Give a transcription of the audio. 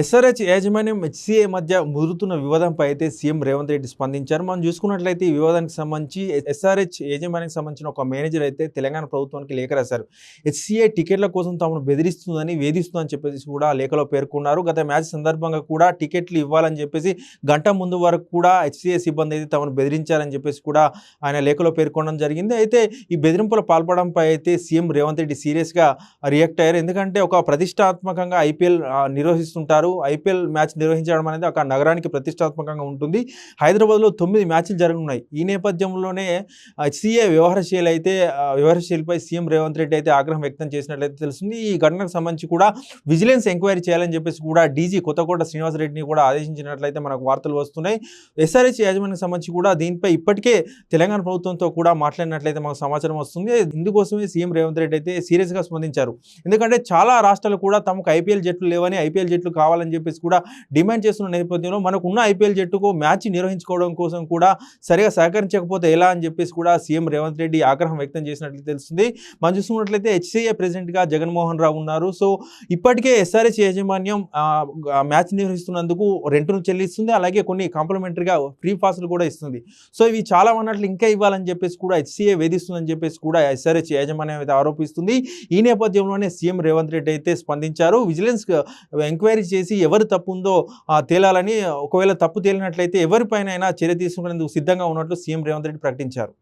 SRH యాజమాన్యం HCA మధ్య ముదురుతున్న వివాదంపై అయితే సీఎం రేవంత్ రెడ్డి స్పందించారు. మనం చూసుకున్నట్లయితే ఈ వివాదానికి సంబంధించి ఎస్ఆర్హెచ్ యాజమాన్యానికి సంబంధించిన ఒక మేనేజర్ అయితే తెలంగాణ ప్రభుత్వానికి లేఖ రాశారు. హెచ్సిఏ టికెట్ల కోసం తమను బెదిరిస్తుందని వేధిస్తుందని చెప్పేసి కూడా లేఖలో పేర్కొన్నారు. గత మ్యాచ్ సందర్భంగా కూడా టికెట్లు ఇవ్వాలని చెప్పేసి గంట ముందు వరకు కూడా హెచ్సిఏ సిబ్బంది అయితే తమను బెదిరించారని చెప్పేసి కూడా ఆయన లేఖలో పేర్కొనడం జరిగింది. అయితే ఈ బెదిరింపుల పాల్పడంపై అయితే సీఎం రేవంత్ రెడ్డి సీరియస్గా రియాక్ట్ అయ్యారు. ఎందుకంటే ఒక ప్రతిష్టాత్మకంగా ఐపీఎల్ నిర్వహిస్తుంటారు. ఐపీఎల్ మ్యాచ్ నిర్వహించడం అనేది ఒక నగరానికి ప్రతిష్టాత్మకంగా ఉంటుంది. హైదరాబాద్లో తొమ్మిది మ్యాచ్లు జరగనున్నాయి. ఈ నేపథ్యంలోనే సీఏ వ్యవహారశీల అయితే ఆ, వ్యవహారశీలపై సీఎం రేవంత్ రెడ్డి అయితే ఆగ్రహం వ్యక్తం చేసినట్లయితే తెలుస్తుంది. ఈ ఘటనకు సంబంధించి కూడా విజిలెన్స్ ఎంక్వైరీ చేయాలని చెప్పేసి కూడా డీజీ కొత్తకోట శ్రీనివాసరెడ్డిని కూడా ఆదేశించినట్లయితే మనకు వార్తలు వస్తున్నాయి. ఎస్ఆర్హెచ్ యాజమాన్యానికి సంబంధించి కూడా దీనిపై ఇప్పటికే తెలంగాణ ప్రభుత్వంతో కూడా మాట్లాడినట్లయితే మాకు సమాచారం వస్తుంది. ఇందుకోసమే సీఎం రేవంత్ రెడ్డి అయితే సీరియస్గా స్పందించారు. ఎందుకంటే చాలా రాష్ట్రాలు కూడా తమకు ఐపీఎల్ జట్లు లేవని ఐపీఎల్ జట్లు కావాలని చెప్పేసి కూడా డిమాండ్ చేస్తున్న నేపథ్యంలో మనకు ఉన్న ఐపీఎల్ జట్టుకు మ్యాచ్ నిర్వహించుకోవడం కోసం కూడా సరిగా సహకరించకపోతే ఎలా అని చెప్పేసి కూడా సీఎం రేవంత్ రెడ్డి ఆగ్రహం వ్యక్తం చేసినట్లు తెలుస్తుంది. మనం చూసుకున్నట్లయితే హెచ్సిఏ ప్రెసిడెంట్గా జగన్మోహన్ రావు ఉన్నారు. సో ఇప్పటికే ఎస్ఆర్ఎస్ యాజమాన్యం మ్యాచ్ నిర్వహిస్తున్నందుకు రెంట్ను చెల్లిస్తుంది. అలాగే కొన్ని కాంప్లిమెంటరీగా ఫ్రీ పాస్లు కూడా ఇస్తుంది. సో ఇవి చాలా ఉన్నట్లు ఇంకా ఇవ్వాలని చెప్పేసి కూడా హెచ్సిఏ వేధిస్తుందని చెప్పేసి కూడా ఎస్ఆర్హెచ్ యాజమాన్యం అయితే ఆరోపిస్తుంది. ఈ నేపథ్యంలోనే సీఎం రేవంత్ రెడ్డి అయితే స్పందించారు. విజిలెన్స్ ఎంక్వైరీ చేసి ఎవరు తప్పు ఉందో ఆ, తేలాలని ఒకవేళ తప్పు తేలినట్లయితే ఎవరిపైన చర్య తీసుకునేందుకు సిద్ధంగా ఉన్నట్లు సీఎం రేవంత్ రెడ్డి ప్రకటించారు.